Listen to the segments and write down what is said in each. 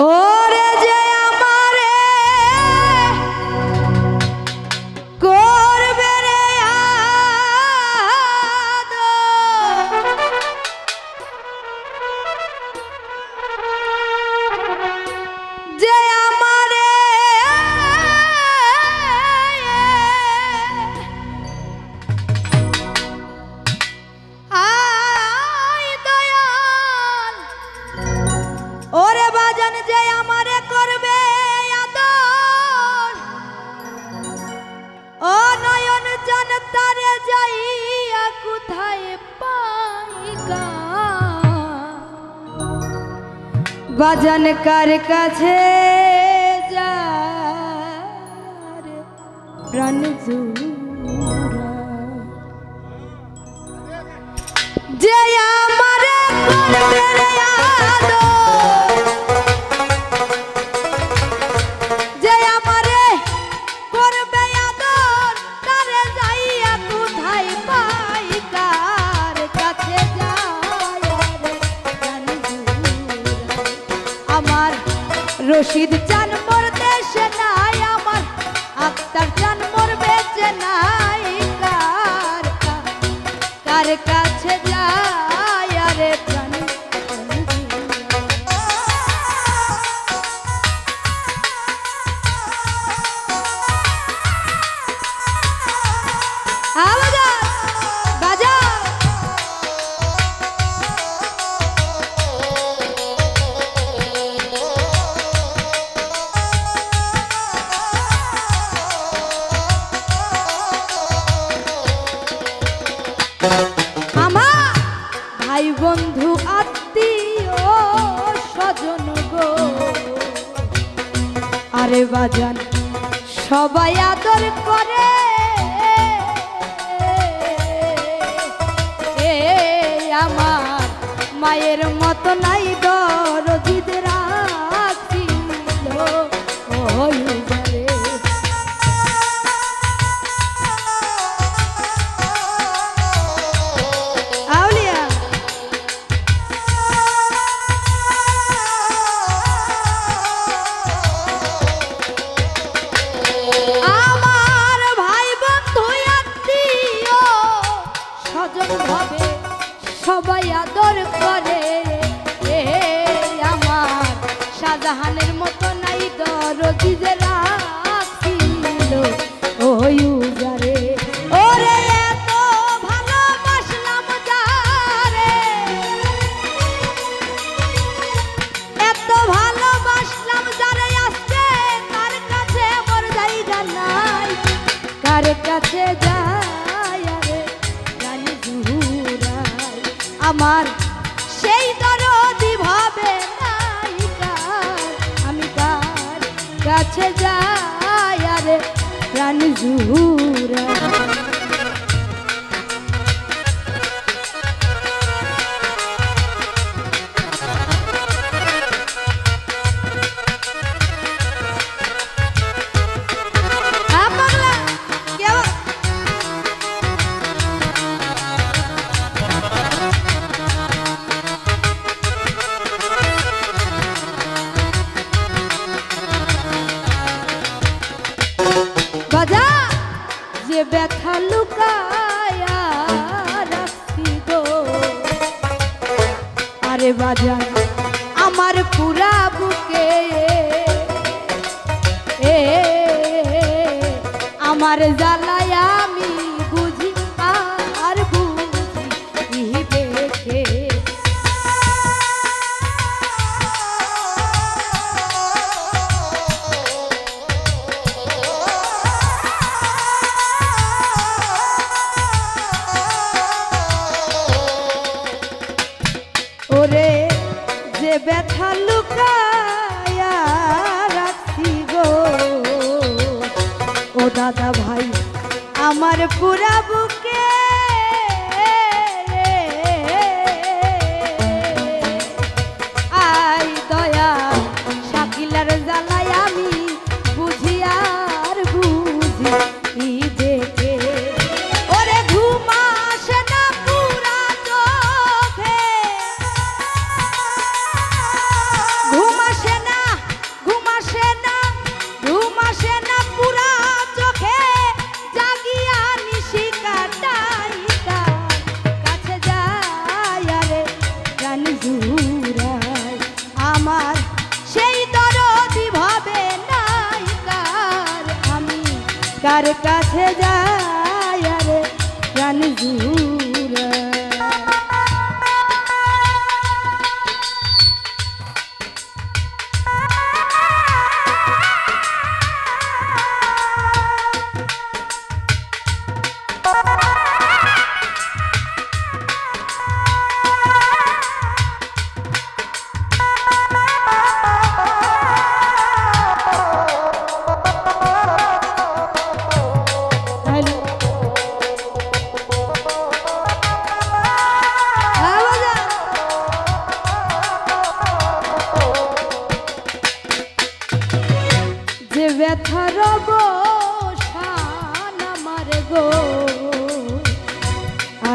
ওরে বাজান কার কাছে প্রাণ জোড়া? রশিদ চান মোর দেশে নাই আমার। আক্তার চান মর বেঁচে নাই কার কাছে যা বাজান সবাই আদর করে আমার মায়ের মতো নাই দর যার কাছে যায় জানি জুহুরাই, আমার সেই দরদি ভাবে নাই আমি তার কাছে যায় প্রাণ জুহুরাই। বাজে বাজায় আমার পুরা বুকে আমার জ্বালায় পুরে প্রাণ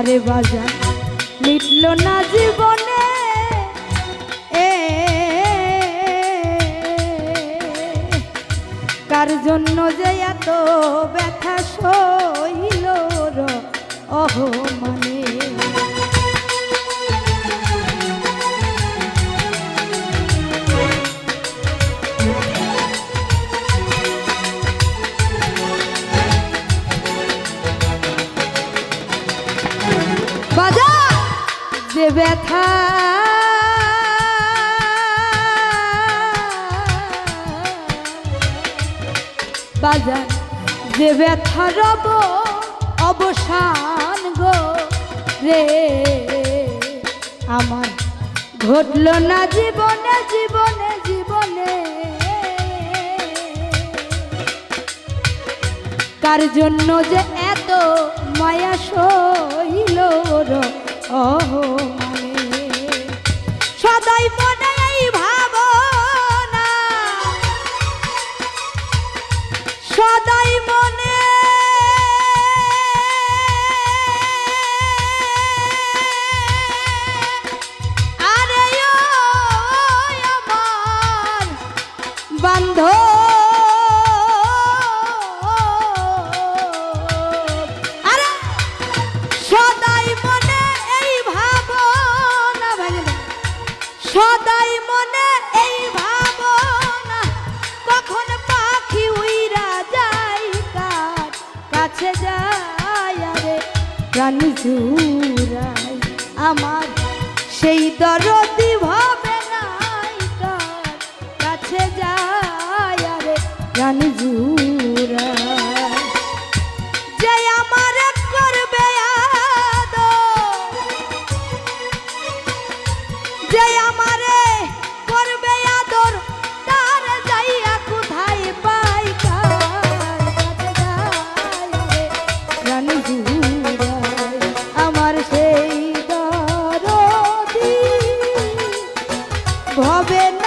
আরে বাজা মিটল না জীবনে। এ কার জন্য যে এত ব্যথা সইল অহ মানে বাজার যে ব্যথা রব অবসান গো রে। আমার ঘটল না জীবনে জীবনে জীবনে। কার জন্য যে এত মায়া সইল অহ প্রাণ আমার সেই দরদি ভাবে ভবে